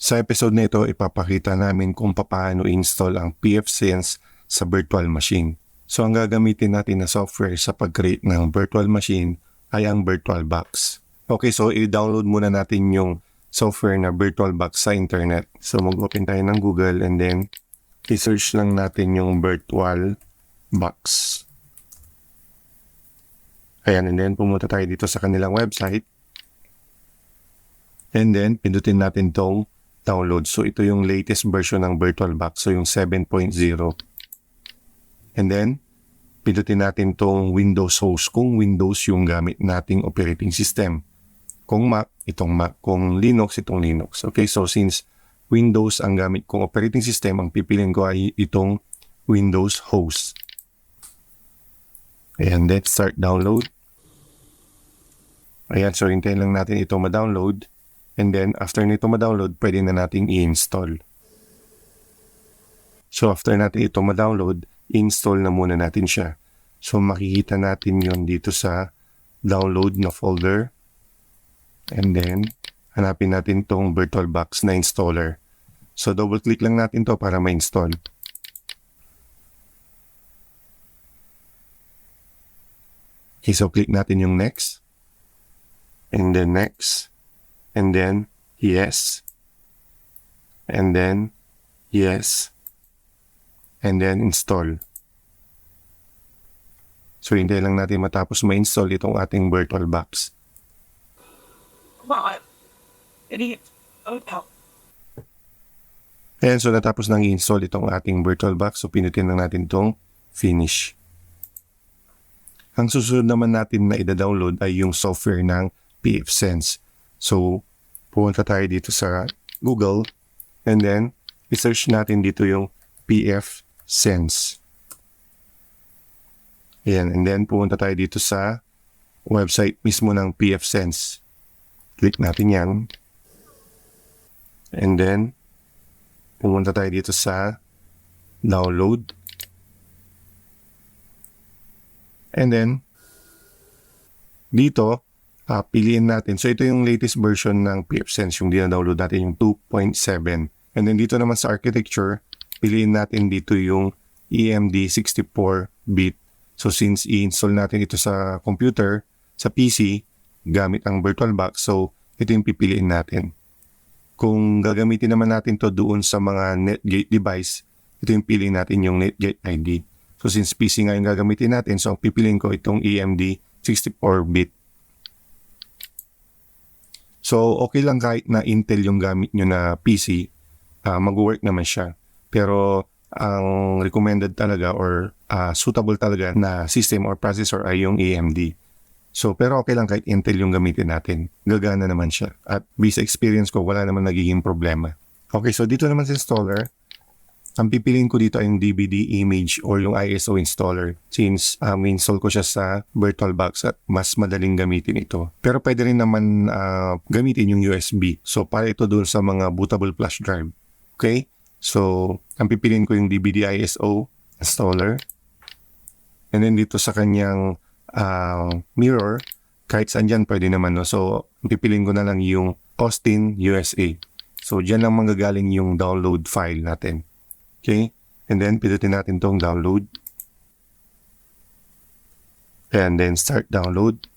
Sa episode na ito, ipapakita namin kung paano install ang pfSense sa virtual machine. So ang gagamitin natin na software sa pag-create ng virtual machine ay ang VirtualBox. Okay, so i-download muna natin yung software na VirtualBox sa internet. So mag-open tayo ng Google and then i-search lang natin yung VirtualBox. Ayan, and then pumunta tayo dito sa kanilang website. And then, pindutin natin tong download. So, ito yung latest version ng VirtualBox. So, yung 7.0. And then, pindutin natin tong Windows host kung Windows yung gamit nating operating system. Kung Mac, itong Mac. Kung Linux, itong Linux. Okay, so since Windows ang gamit kong operating system, ang pipiliin ko ay itong Windows host. Ayan, let's start download. Ayan, so hintayin lang natin ito ma-download. And then, after nito ma-download, pwede na nating i-install. So, after natin ito ma-download, install na muna natin siya. So, makikita natin yon dito sa download na folder. And then, hanapin natin tong VirtualBox na installer. So, double-click lang natin to para ma-install. Okay, so click natin yung next. And then next. And then yes. And then yes. And then install. So, hindi lang natin matapos ma-install itong ating VirtualBox. What? Idiot. Oh. Ayan, so natapos nang i-install itong ating VirtualBox. So, pinutin lang natin itong finish. Ang susunod naman natin na ida-download ay yung software ng pfSense. So, pumunta tayo dito sa Google and then i-search natin dito yung pfSense. Ayan, and then pumunta tayo dito sa website mismo ng pfSense. Click natin yan. And then, pumunta tayo dito sa download. And then, dito, ah, piliin natin. So, ito yung latest version ng pfSense, yung dina-download natin, yung 2.7. And then, dito naman sa architecture, piliin natin dito yung EMD 64-bit. So, since i-install natin ito sa computer, sa PC, gamit ang VirtualBox, so, ito yung pipiliin natin. Kung gagamitin naman natin to doon sa mga Netgate device, ito yung piliin natin yung Netgate ID. So since PC nga yung gagamitin natin, so ang pipiliin ko itong EMD 64-bit. So okay lang kahit na Intel yung gamit nyo na PC, uh, mag-work naman siya. Pero ang recommended talaga or ah, suitable talaga na system or processor ay yung AMD. So, pero okay lang kahit Intel yung gamitin natin. Gagana naman siya. At based experience ko, wala naman nagiging problema. Okay, so dito naman sa installer, ang pipiliin ko dito ay yung DVD image or yung ISO installer since um, install ko siya sa VirtualBox at mas madaling gamitin ito. Pero pwede rin naman ah, gamitin yung USB. So, para ito doon sa mga bootable flash drive. Okay? So, ang pipiliin ko yung DVD ISO installer. And then dito sa kanyang ah, mirror, kahit saan dyan pwede naman. No? So, pipiliin ko na lang yung Austin, USA. So, dyan lang manggagaling yung download file natin. Okay? And then, pindutin natin tong download. And then, start download.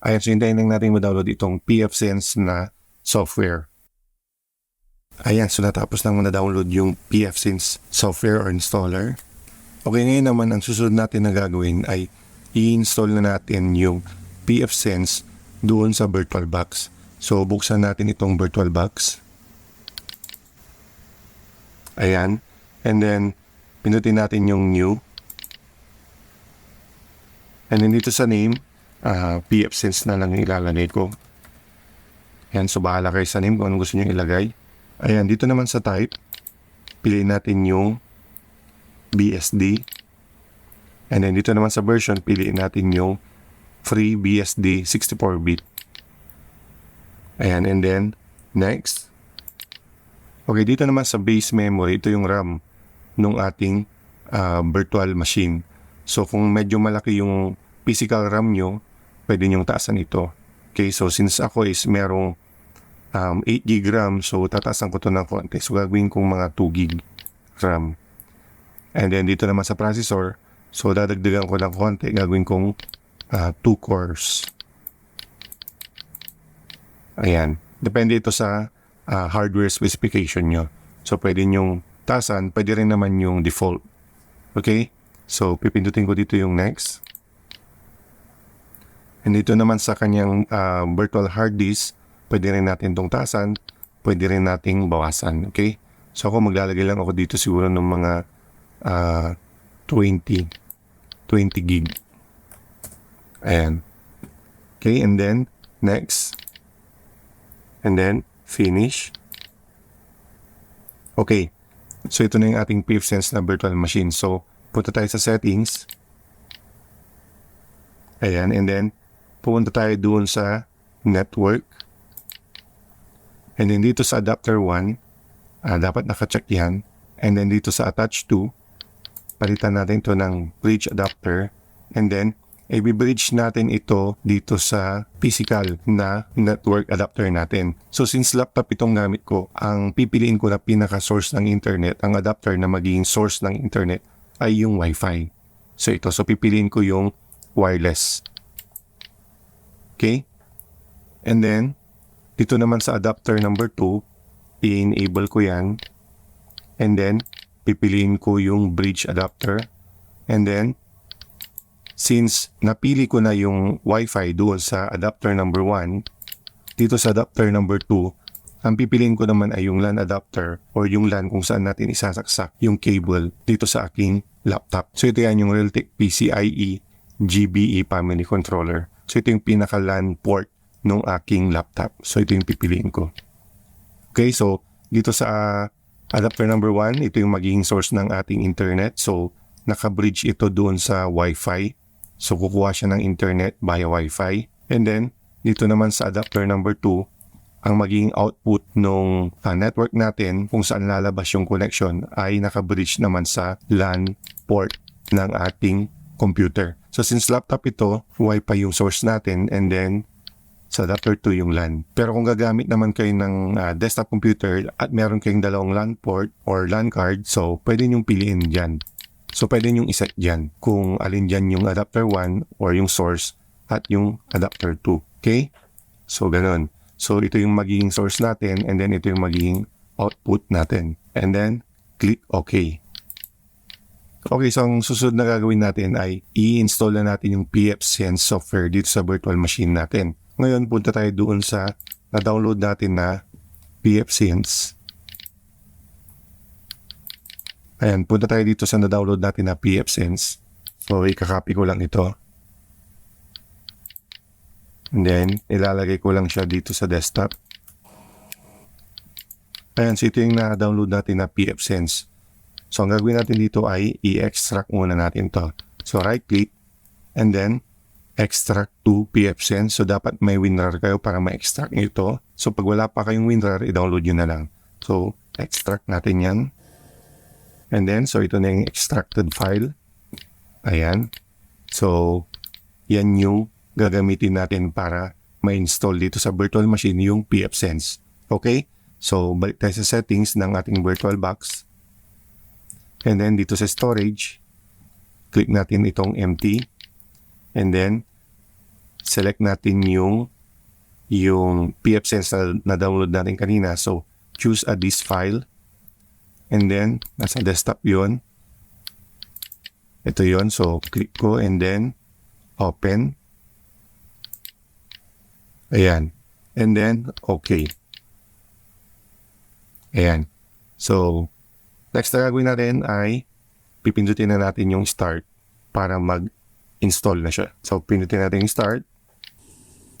Ayan, so hintayin lang natin ma-download itong pfSense na software. Ayan, so natapos lang na-download yung pfSense software or installer. Okay, ngayon naman ang susunod natin na gagawin ay i-install na natin yung pfSense doon sa VirtualBox. So, buksan natin itong VirtualBox. Ayan. And then, pinutin natin yung new. And then dito sa name, uh, pfSense na lang ilalagay ko. Ayan, so bahala kayo sa name kung anong gusto nyo ilagay. Ayan, dito naman sa type, piliin natin yung BSD. And then dito naman sa version, piliin natin yung free BSD 64-bit. Ayan, and then next. Okay, dito naman sa base memory, ito yung RAM ng ating ah, virtual machine. So kung medyo malaki yung physical RAM nyo, pwede nyong taasan ito. Okay, so since ako is merong um, 8 gig RAM. So, tataasan ko to ng konti. So, gagawin kong mga 2 gig RAM. And then, dito naman sa processor, so, dadagdagan ko ng konti. Gagawin kong 2 cores. Ayan. Depende ito sa ah, hardware specification nyo. So, pwede nyong tasan, pwede rin naman yung default. Okay? So, pipindutin ko dito yung next. And dito naman sa kanyang ah, virtual hard disk, pwede rin natin itong tasan, pwede rin nating bawasan. Okay? So, ako maglalagay lang ako dito siguro ng mga ah, 20, 20 gig. Ayan. Okay, and then, next. And then, finish. Okay. So, ito na yung ating PFSense na virtual machine. So, punta tayo sa settings. Ayan, and then, pupunta tayo doon sa network. And then, dito sa adapter 1, ah, dapat nakacheck yan. And then, dito sa attach to, palitan natin to ng bridge adapter. And then, i-bridge natin ito dito sa physical na network adapter natin. So since laptop itong gamit ko, ang pipiliin ko na pinaka-source ng internet, ang adapter na magiging source ng internet ay yung Wi-Fi. So ito, so pipiliin ko yung wireless. Okay? And then, dito naman sa adapter number 2, i-enable ko yan. And then, pipiliin ko yung bridge adapter. And then, since napili ko na yung Wi-Fi doon sa adapter number 1, dito sa adapter number 2, ang pipiliin ko naman ay yung LAN adapter or yung LAN kung saan natin isasaksak yung cable dito sa aking laptop. So ito yan yung Realtek PCIe GBE family controller. So ito yung pinaka LAN port ng aking laptop. So ito yung pipiliin ko. Okay, so dito sa ah, adapter number 1, ito yung magiging source ng ating internet. So naka-bridge ito doon sa Wi-Fi. So kukuha siya ng internet via Wi-Fi. And then dito naman sa adapter number 2, ang magiging output ng network natin kung saan lalabas yung connection ay naka-bridge naman sa LAN port ng ating computer. So since laptop ito, Wi-Fi yung source natin and then sa adapter 2 yung LAN. Pero kung gagamit naman kayo ng ah, desktop computer at meron kayong dalawang LAN port or LAN card, so pwede nyong piliin dyan. So pwede nyong iset dyan kung alin dyan yung adapter 1 or yung source at yung adapter 2. Okay? So ganun. So ito yung magiging source natin and then ito yung magiging output natin. And then click OK. Okay, so ang susunod na gagawin natin ay i-install na natin yung PFSense software dito sa virtual machine natin. Ngayon, punta tayo doon sa na-download natin na PFSense. Ayan, punta tayo dito sa na-download natin na PFSense. So, ikakopy ko lang ito. And then, ilalagay ko lang siya dito sa desktop. Ayan, so ito yung na-download natin na PFSense. So, ang gagawin natin dito ay i-extract muna natin to. So, right-click and then extract to PFSense. So, dapat may WinRAR kayo para ma-extract nyo ito. So, pag wala pa kayong WinRAR, i-download nyo na lang. So, extract natin yan. And then, so ito na yung extracted file. Ayan. So, yan yung gagamitin natin para ma-install dito sa virtual machine yung PFSense. Okay? So, balik tayo sa settings ng ating virtual box. And then, dito sa storage, click natin itong empty. And then, select natin yung yung PFSense na, na download natin kanina. So, choose a disk file. And then, nasa desktop yon Ito yon So, click ko and then, open. Ayan. And then, okay. Ayan. So, next na gagawin natin ay pipindutin na natin yung start para mag-install na siya. So, pindutin natin yung start.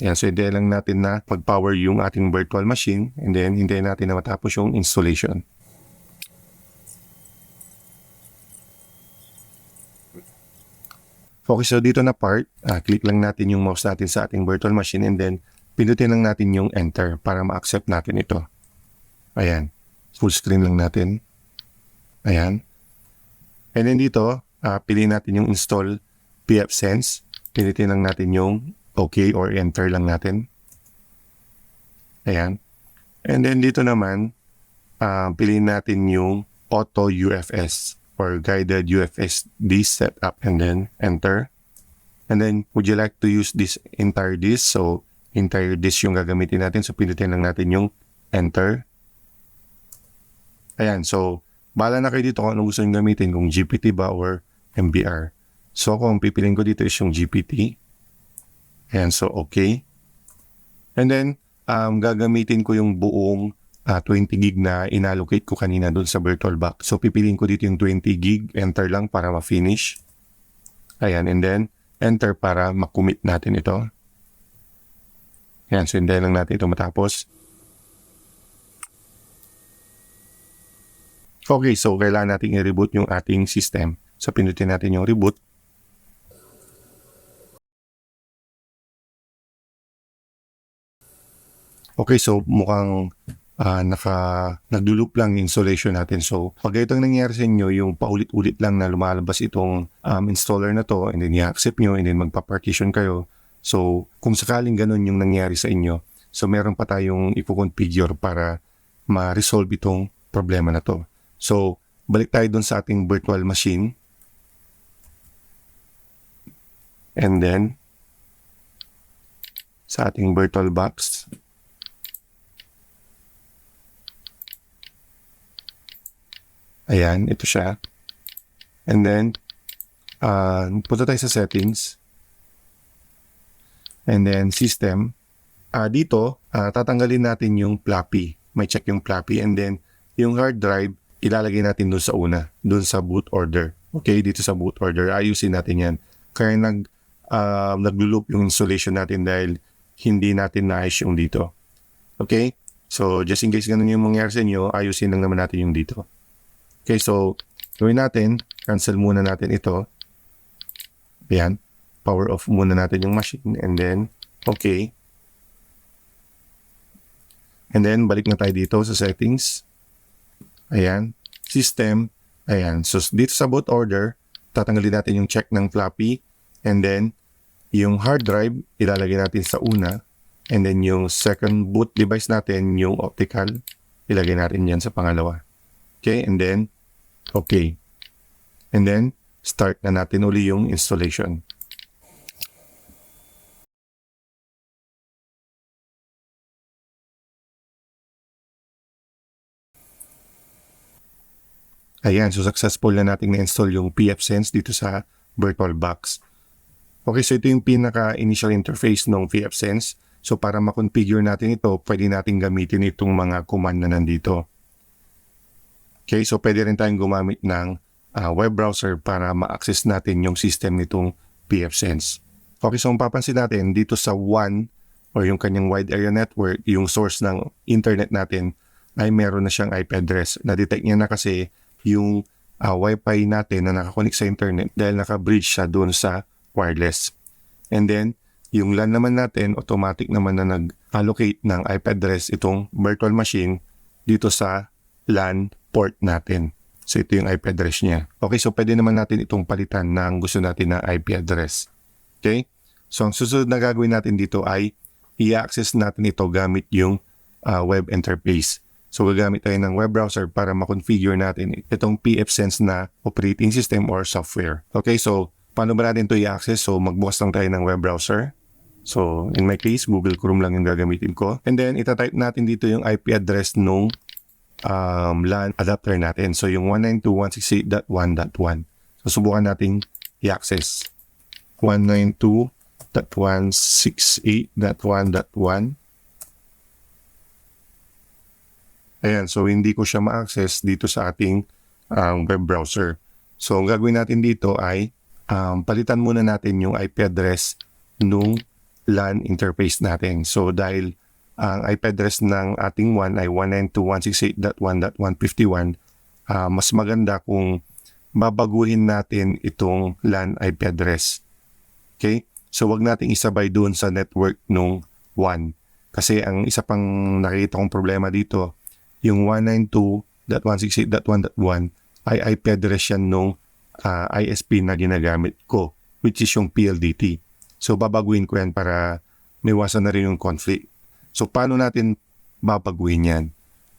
Ayan, so hintayin lang natin na mag-power yung ating virtual machine and then hintayin natin na matapos yung installation. Okay, so dito na part, ah, click lang natin yung mouse natin sa ating virtual machine and then pindutin lang natin yung enter para ma-accept natin ito. Ayan. Full screen lang natin. Ayan. And then dito, ah, piliin natin yung install PFSense. Pilitin lang natin yung OK or enter lang natin. Ayan. And then dito naman, ah, piliin natin yung Auto UFS or Guided UFS disk setup and then enter. And then, would you like to use this entire disk? So, entire disk yung gagamitin natin. So, pindutin lang natin yung enter. Ayan, so, bala na kayo dito kung ano gusto nyo gamitin, kung GPT ba or MBR. So, kung pipiliin ko dito is yung GPT. Ayan, so, okay. And then, um, gagamitin ko yung buong ah, 20 gig na inallocate ko kanina doon sa VirtualBox. So, pipiliin ko dito yung 20 gig, enter lang para ma-finish. Ayan, and then, enter para makommit natin ito. Ayan, so hintayin lang natin ito matapos. Okay, so kailangan natin i-reboot yung ating system. So, pindutin natin yung reboot. Okay, so mukhang ah, naka nagduloop lang installation natin. So, pag itong nangyari sa inyo, yung paulit-ulit lang na lumalabas itong um, installer na to, and then i-accept nyo, and then magpa-partition kayo. So, kung sakaling ganun yung nangyari sa inyo, so meron pa tayong ipo-configure para ma-resolve itong problema na to. So, balik tayo dun sa ating virtual machine. And then, sa ating virtual box. Ayan, ito siya. And then, uh, punta tayo sa settings. And then, system. Ah, dito, ah, tatanggalin natin yung floppy. May check yung floppy. And then, yung hard drive, ilalagay natin dun sa una. Dun sa boot order. Okay, dito sa boot order. Ayusin natin yan. Kaya nag, uh, nag-loop yung installation natin dahil hindi natin naayos yung dito. Okay? So, just in case ganun yung mangyari sa inyo, ayusin lang naman natin yung dito. Okay, so, gawin natin, cancel muna natin ito. Ayan. Power off muna natin yung machine and then, okay. And then, balik na tayo dito sa settings. Ayan. System. Ayan. So, dito sa boot order, tatanggalin natin yung check ng floppy. And then, yung hard drive, ilalagay natin sa una. And then, yung second boot device natin, yung optical, ilagay natin yan sa pangalawa. Okay, and then, okay. And then, start na natin uli yung installation. Ayan, so successful na nating na-install yung pfSense dito sa VirtualBox. Okay, so ito yung pinaka-initial interface ng pfSense. So para ma-configure natin ito, pwede natin gamitin itong mga command na nandito. Okay, so pwede rin tayong gumamit ng ah, web browser para ma-access natin yung system nitong pfSense. Okay, so kung papansin natin, dito sa WAN or yung kanyang wide area network, yung source ng internet natin ay meron na siyang IP address. Na-detect niya na kasi yung ah, wifi natin na nakakonect sa internet dahil naka-bridge siya doon sa wireless. And then, yung LAN naman natin, automatic naman na nag-allocate ng IP address itong virtual machine dito sa LAN port natin. So ito yung IP address niya. Okay, so pwede naman natin itong palitan ng gusto natin na IP address. Okay? So ang susunod na gagawin natin dito ay i-access natin ito gamit yung ah, web interface. So gagamit tayo ng web browser para ma-configure natin itong pfSense na operating system or software. Okay, so paano ba natin ito i-access? So magbukas lang tayo ng web browser. So in my case, Google Chrome lang yung gagamitin ko. And then itatype natin dito yung IP address nung um, LAN adapter natin. So yung 192.168.1.1. So subukan nating i-access. 192.168.1.1 Ayan, so hindi ko siya ma-access dito sa ating um, web browser. So ang gagawin natin dito ay um, palitan muna natin yung IP address nung LAN interface natin. So dahil ang IP address ng ating WAN ay 192.168.1.151, ah, mas maganda kung babaguhin natin itong LAN IP address. Okay? So wag nating isabay doon sa network nung WAN. Kasi ang isa pang nakita kong problema dito, yung 192.168.1.1 ay IP address yan nung ah, ISP na ginagamit ko, which is yung PLDT. So babaguhin ko yan para may iwasan na rin yung conflict. So paano natin babaguhin yan.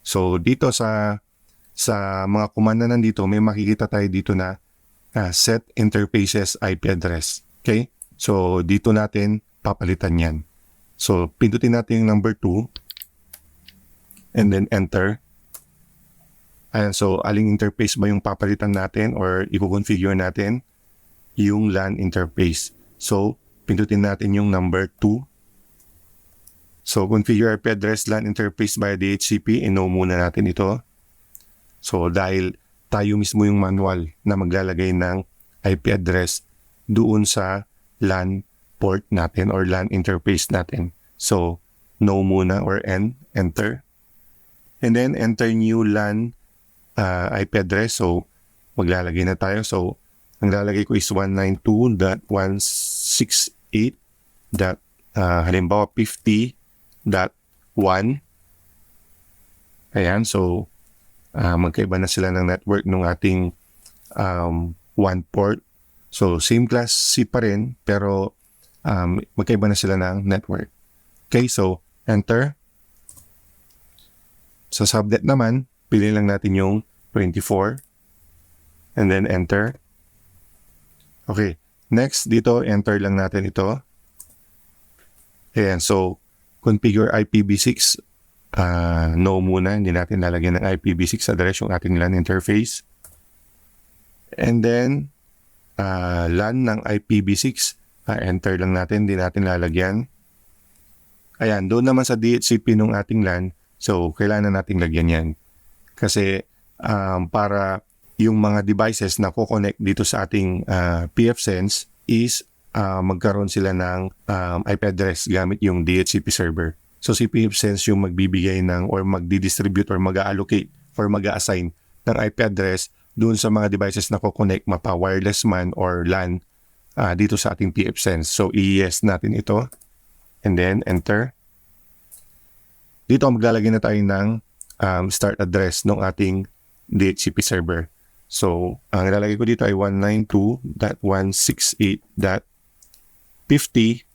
So dito sa sa mga kumanda nandito, may makikita tayo dito na ah, set interfaces IP address. Okay? So dito natin papalitan yan. So pindutin natin yung number 2 and then enter. Ayan, so aling interface ba yung papalitan natin or i-configure natin? Yung LAN interface. So pindutin natin yung number 2 So, configure IP address LAN interface via DHCP, ino muna natin ito. So, dahil tayo mismo yung manual na maglalagay ng IP address doon sa LAN port natin or LAN interface natin. So, no muna or N, enter. And then, enter new LAN uh, IP address. So, maglalagay na tayo. So, ang lalagay ko is 192.168. Dot, uh, halimbawa 50 dot one. Ayan, so ah, magkaiba na sila ng network ng ating um, one port. So same class C pa rin, pero um, magkaiba na sila ng network. Okay, so enter. Sa subnet naman, pili lang natin yung 24 and then enter. Okay, next dito, enter lang natin ito. Ayan, so configure IPv6. ah no muna, hindi natin lalagyan ng IPv6 address yung ating LAN interface. And then, ah LAN ng IPv6, ah, enter lang natin, hindi natin lalagyan. Ayan, doon naman sa DHCP ng ating LAN, so kailangan nating lagyan yan. Kasi um, para yung mga devices na ko-connect dito sa ating ah, pfSense is ah, magkaroon sila ng um, IP address gamit yung DHCP server. So si pfSense yung magbibigay ng or magdi-distribute or mag-allocate or mag-assign ng IP address doon sa mga devices na ko-connect mapa wireless man or LAN ah, dito sa ating pfSense. So i-yes natin ito and then enter. Dito maglalagay na tayo ng um, start address ng ating DHCP server. So, ang ilalagay ko dito ay 192.168.50.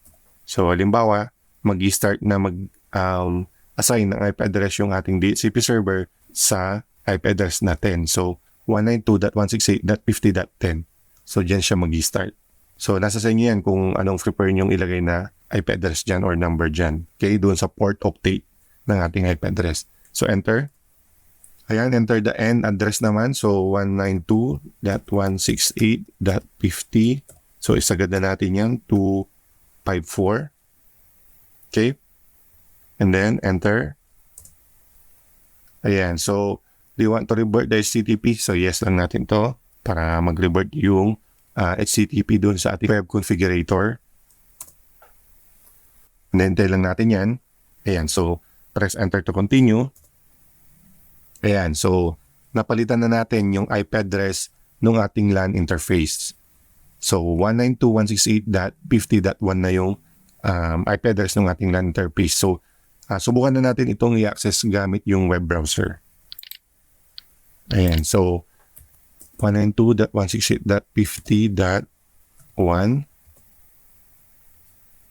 So, halimbawa, mag-start na mag um, assign ng IP address yung ating DHCP server sa IP address natin. So, 192.168.50.10. So, dyan siya mag-start. So, nasa sa inyo yan kung anong prefer nyong ilagay na IP address dyan or number dyan. Okay, doon sa port octate ng ating IP address. So, enter. Ayan, enter the end address naman. So, 192.168.50. So, isagad na natin yan to 54. Okay. And then, enter. Ayan. So, do you want to revert the HTTP? So, yes lang natin to para mag-revert yung ah, HTTP dun sa ating web configurator. And then, tayo lang natin yan. Ayan. So, press enter to continue. Ayan, so napalitan na natin yung IP address ng ating LAN interface. So 192.168.50.1 na yung um, IP address ng ating LAN interface. So ah, subukan na natin itong i-access gamit yung web browser. Ayan, so 192.168.50.1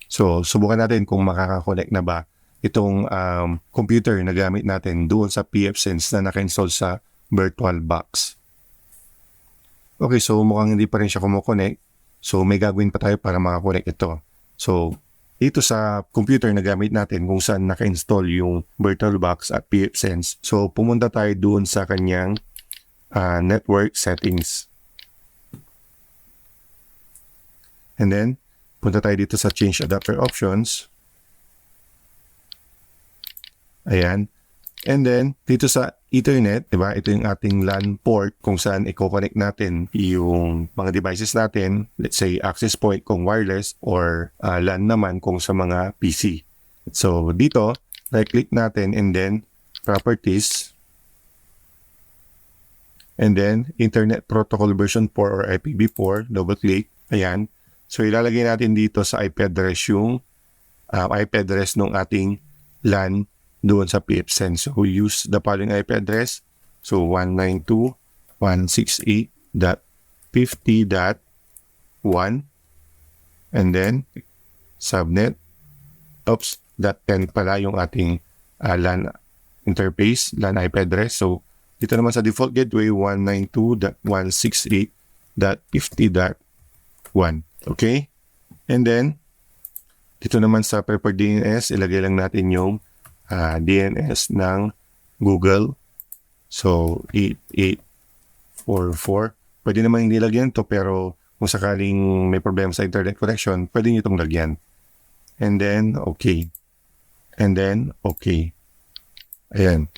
So subukan natin kung makaka-connect na ba itong um, computer na gamit natin doon sa pfSense na naka-install sa VirtualBox. Okay, so mukhang hindi pa rin siya kumukonect. So may gagawin pa tayo para makakonect ito. So dito sa computer na gamit natin kung saan naka-install yung VirtualBox at pfSense. So pumunta tayo doon sa kanyang ah, network settings. And then, punta tayo dito sa change adapter options. Ayan. And then, dito sa Ethernet, di ba? Ito yung ating LAN port kung saan i-connect natin yung mga devices natin. Let's say, access point kung wireless or ah, LAN naman kung sa mga PC. So, dito, right-click natin and then properties. And then, Internet Protocol version 4 or IPv4, double-click. Ayan. So, ilalagay natin dito sa IP address yung ah, IP address ng ating LAN doon sa pfSense. So, use the following IP address. So, 192.168.50.1 and then subnet oops, dot 10 pala yung ating ah, LAN interface, LAN IP address. So, dito naman sa default gateway, 192.168.50.1. Okay? And then, dito naman sa preferred DNS, ilagay lang natin yung ah, DNS ng Google. So, 8844. Pwede naman hindi lagyan to pero kung sakaling may problema sa internet connection, pwede nyo itong lagyan. And then, okay. And then, okay. Ayan.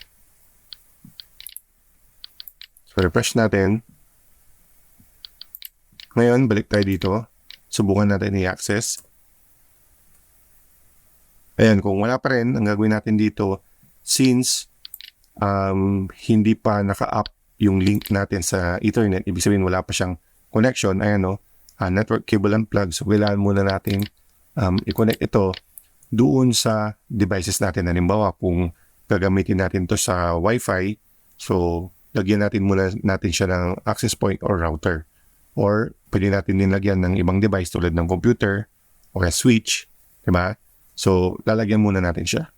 So, refresh natin. Ngayon, balik tayo dito. Subukan natin i-access. Ayan, kung wala pa rin, ang gagawin natin dito, since um, hindi pa naka-up yung link natin sa Ethernet, ibig sabihin wala pa siyang connection, ayan no, ah, network cable unplug. So, kailangan muna natin um, i-connect ito doon sa devices natin. Halimbawa, kung gagamitin natin to sa Wi-Fi, so, lagyan natin muna natin siya ng access point or router. Or, pwede natin nilagyan ng ibang device tulad ng computer or a switch, di ba? So, lalagyan muna natin siya.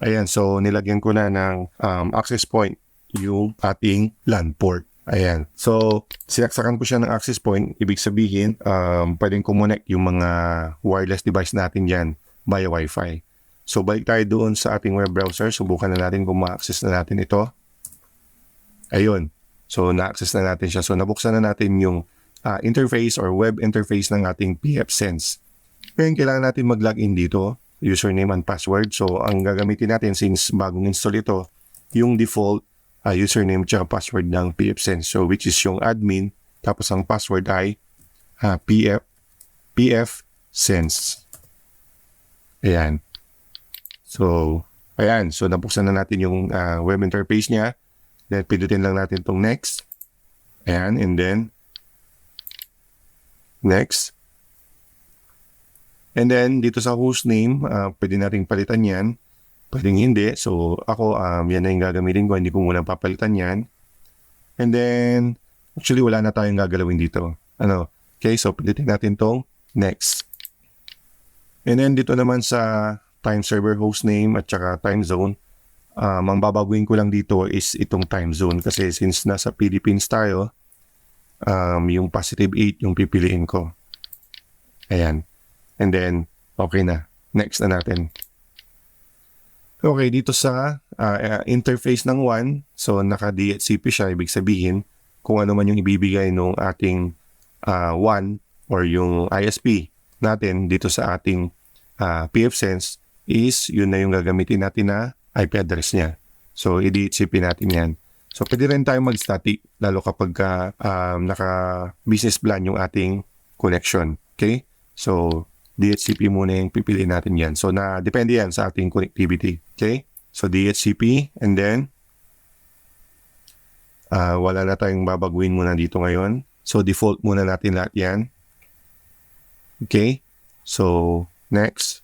Ayan, so nilagyan ko na ng um, access point yung ating LAN port. Ayan. So, sinaksakan ko siya ng access point. Ibig sabihin, um, pwedeng connect yung mga wireless device natin dyan via Wi-Fi. So, balik tayo doon sa ating web browser. Subukan na natin kung ma-access na natin ito. Ayun. So, na-access na natin siya. So, nabuksan na natin yung ah, interface or web interface ng ating pfSense. Ngayon, kailangan natin mag-login dito username and password. So, ang gagamitin natin since bagong install ito, yung default uh, username at password ng PFSense. So, which is yung admin, tapos ang password ay uh, PF, PFSense. Ayan. So, ayan. So, nabuksan na natin yung uh, web interface niya. Then, pindutin lang natin itong next. Ayan. And then, next. And then, dito sa hostname, uh, pwede nating palitan yan. Pwedeng hindi. So, ako, um, yan na yung gagamitin ko. Hindi ko muna papalitan yan. And then, actually, wala na tayong gagalawin dito. Ano? Okay, so, pilitin natin tong next. And then, dito naman sa time server hostname at saka time zone, um, ang babaguhin ko lang dito is itong time zone. Kasi since nasa Philippines tayo, um, yung positive 8 yung pipiliin ko. Ayan. And then, okay na. Next na natin. Okay, dito sa uh, uh, interface ng 1, so naka-DHCP siya, ibig sabihin, kung ano man yung ibibigay ng ating uh, 1 or yung ISP natin dito sa ating uh, PFSense is yun na yung gagamitin natin na IP address niya. So, i-DHCP natin yan. So, pwede rin tayo mag-static lalo kapag ka, um, naka-business plan yung ating connection. Okay? So, DHCP muna yung pipiliin natin yan. So, na depende yan sa ating connectivity. Okay? So, DHCP and then uh, wala na tayong babaguhin muna dito ngayon. So, default muna natin lahat yan. Okay? So, next.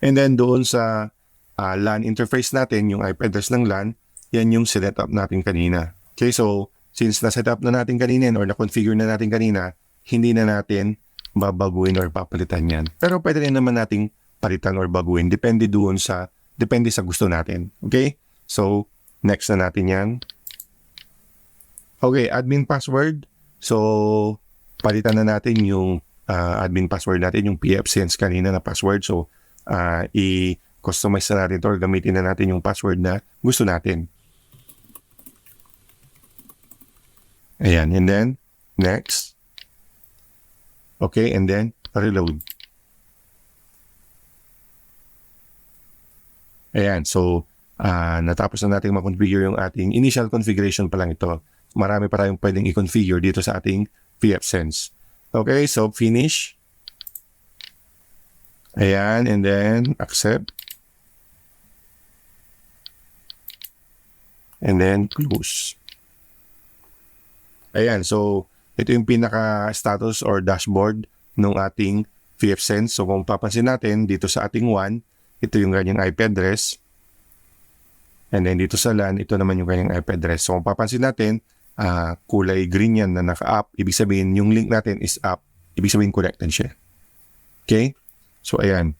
And then doon sa uh, LAN interface natin, yung IP address ng LAN, yan yung set up natin kanina. Okay, so since na-set up na natin kanina or na-configure na natin kanina, hindi na natin babaguhin or papalitan yan. Pero pwede rin naman nating palitan or baguhin. Depende doon sa, depende sa gusto natin. Okay? So, next na natin yan. Okay, admin password. So, palitan na natin yung uh, admin password natin, yung PFSense kanina na password. So, uh, i-customize na natin ito or gamitin na natin yung password na gusto natin. Ayan, and then, next. Okay, and then, reload. Ayan, so, uh, natapos na natin ma-configure yung ating initial configuration pa lang ito. Marami pa tayong pwedeng i-configure dito sa ating VFSense. Okay, so finish. Ayan, and then accept. And then close. Ayan, so ito yung pinaka-status or dashboard ng ating VFSense. So kung papansin natin, dito sa ating WAN, ito yung kanyang IP address. And then dito sa LAN, ito naman yung kanyang IP address. So kung papansin natin, uh, kulay green yan na naka-up. Ibig sabihin, yung link natin is up. Ibig sabihin, connected siya. Okay? So, ayan.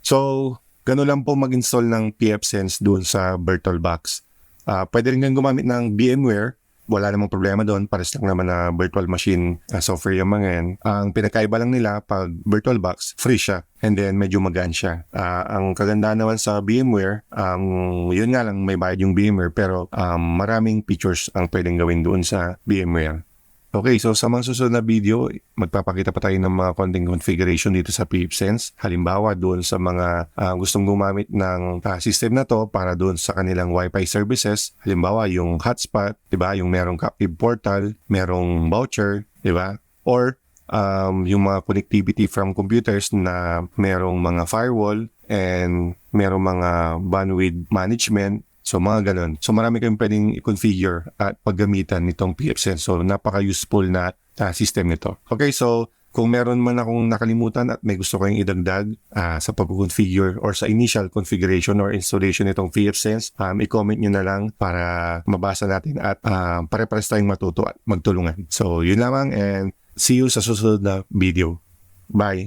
So, Ganun lang po mag-install ng pfSense doon sa VirtualBox. Ah, pwede rin gumamit ng VMware. Wala namang problema doon. Pares lang naman na virtual machine ah, software yung mga yan. Ang pinakaiba lang nila pag VirtualBox, free siya. And then medyo magaan siya. Ah, ang kagandahan naman sa VMware, um, yun nga lang may bayad yung VMware pero um, maraming features ang pwedeng gawin doon sa VMware. Okay, so sa mga susunod na video, magpapakita pa tayo ng mga konting configuration dito sa PipSense. Halimbawa, doon sa mga ah, gustong gumamit ng ah, system na to para doon sa kanilang Wi-Fi services. Halimbawa, yung hotspot, 'di ba? Yung merong captive portal, merong voucher, 'di ba? Or um, yung mga connectivity from computers na merong mga firewall and merong mga bandwidth management So mga ganun. So marami kayong pwedeng i-configure at paggamitan nitong PFSense. So napaka-useful na ah, system nito. Okay, so kung meron man akong nakalimutan at may gusto kayong idagdag ah, sa pag-configure or sa initial configuration or installation nitong PFSense, um, i-comment nyo na lang para mabasa natin at ah, pare-pares tayong matuto at magtulungan. So yun lamang and see you sa susunod na video. Bye!